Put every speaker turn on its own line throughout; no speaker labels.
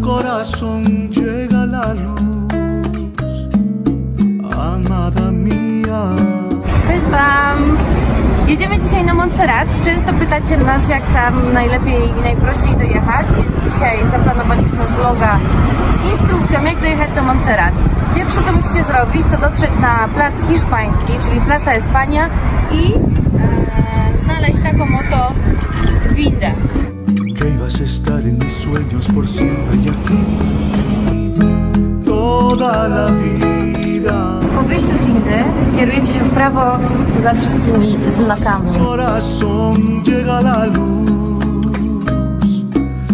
corazón llega la luz, amada mía.
Cześć! Jedziemy dzisiaj na Montserrat. Często pytacie nas, jak tam najlepiej i najprościej dojechać, więc dzisiaj zaplanowaliśmy vloga z instrukcją, jak dojechać na Montserrat. Pierwsze, co musicie zrobić, to dotrzeć na plac hiszpański, czyli Plaza España i e, znaleźć taką oto
por siempre y aquí, toda la vida.
Po wyjściu z windy kierujecie się w prawo za wszystkimi znakami.
Corazón llega la luz.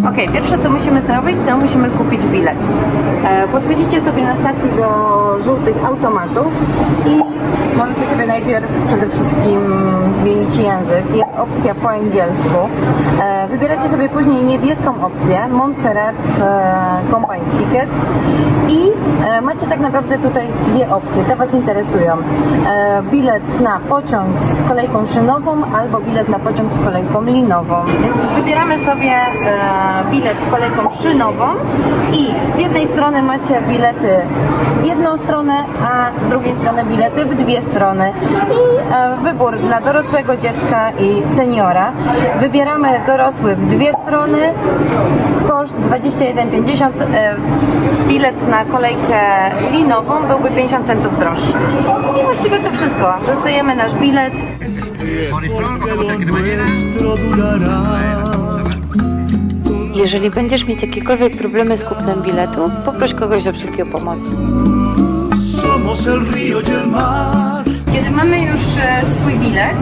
Ok, pierwsze co musimy zrobić, to musimy kupić bilet. E, podchodzicie sobie na stacji do żółtych automatów i możecie sobie najpierw przede wszystkim zmienić język. Jest opcja po angielsku. E, wybieracie sobie później niebieską opcję Montserrat e, Combined Tickets i e, macie tak naprawdę tutaj dwie opcje. Te Was interesują. Bilet na pociąg z kolejką szynową albo bilet na pociąg z kolejką linową. Więc wybieramy sobie bilet z kolejką szynową i z jednej strony macie bilety w jedną stronę, a z drugiej strony bilety w dwie strony. I e, wybór dla dorosłego dziecka i seniora. Wybieramy dorosły w dwie strony, koszt 21,50. E, bilet na kolejkę linową byłby 50 centów droższy. I właściwie to wszystko. Dostajemy nasz bilet.
Jeżeli będziesz mieć jakiekolwiek problemy z kupnem biletu, poproś kogoś z obsługi o pomoc.
Somos el río y el mar.
Kiedy mamy już e, swój bilet,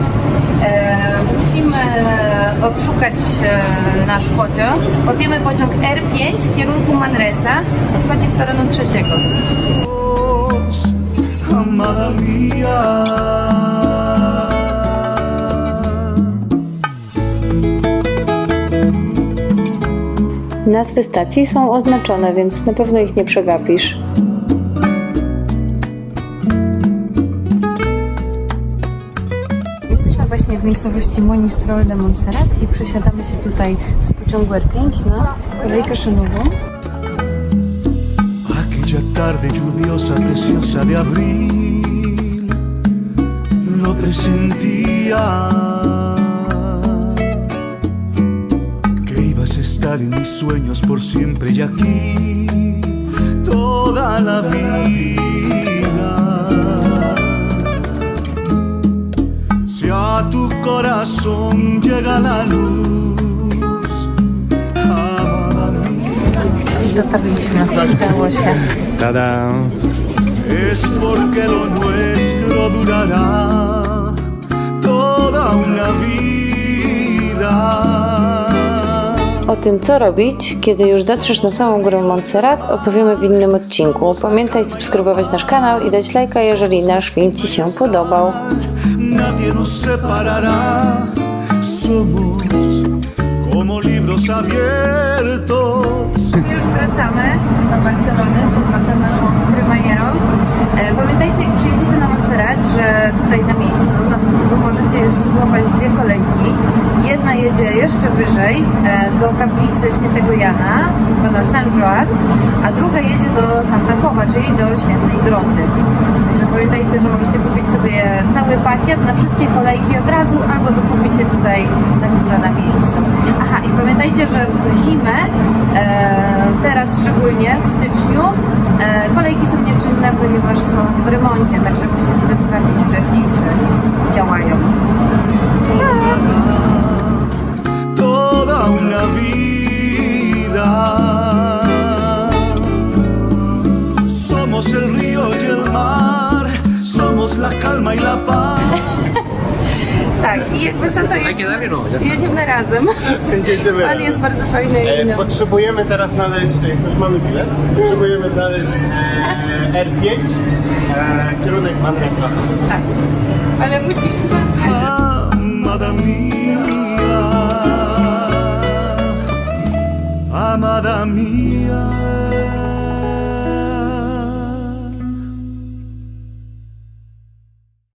e, musimy odszukać e, nasz pociąg. Łapiemy pociąg R5 w kierunku Manresa. Odchodzi z peronu trzeciego.
Amada.
Nazwy stacji są oznaczone, więc na pewno ich nie przegapisz.
W miejscowości Monistrol de Montserrat i przesiadamy się tutaj z pociągu R5 na kolejkę szynową.
Aquella tarde lluviosa, preciosa de abril, lo presentía. Que ibas a estar en mis sueños por siempre y aquí, toda la vida.
Dotarliśmy, udało się.
¡Tada!
es porque lo nuestro durará toda una vida.
O tym, co robić, kiedy już dotrzesz na samą górę Montserrat, opowiemy w innym odcinku. Pamiętaj subskrybować nasz kanał i dać lajka, jeżeli nasz film Ci się podobał.
Nadie nos separará. Somos como libros abiertos.
Wracamy do Barcelony z chłopakiem naszą krymajerą. E, pamiętajcie, jak przyjedziecie na Montserrat, że tutaj na miejscu, na wzgórzu, możecie jeszcze złapać dwie kolejki. Jedna jedzie jeszcze wyżej, e, do kaplicy świętego Jana, zwana San Joan, a druga jedzie do Santa Coba, czyli do świętej Groty. Także pamiętajcie, że możecie kupić sobie cały pakiet na wszystkie kolejki od razu, albo dokupić je tutaj na górze na miejscu. Aha, i pamiętajcie, że w zimę, e, teraz szczególnie w styczniu, e, kolejki są nieczynne, ponieważ są w remoncie, także musicie sobie sprawdzić wcześniej, czy działają.
Toda una vida.
Tak, i jakby co to jedziemy, jedziemy razem. Pan jest bardzo fajny i
E,
no.
potrzebujemy teraz znaleźć, jak już mamy bilet, potrzebujemy znaleźć e, R5, e, kierunek Manresa.
Tak. Ale musisz.
Amada mía. Amada mía.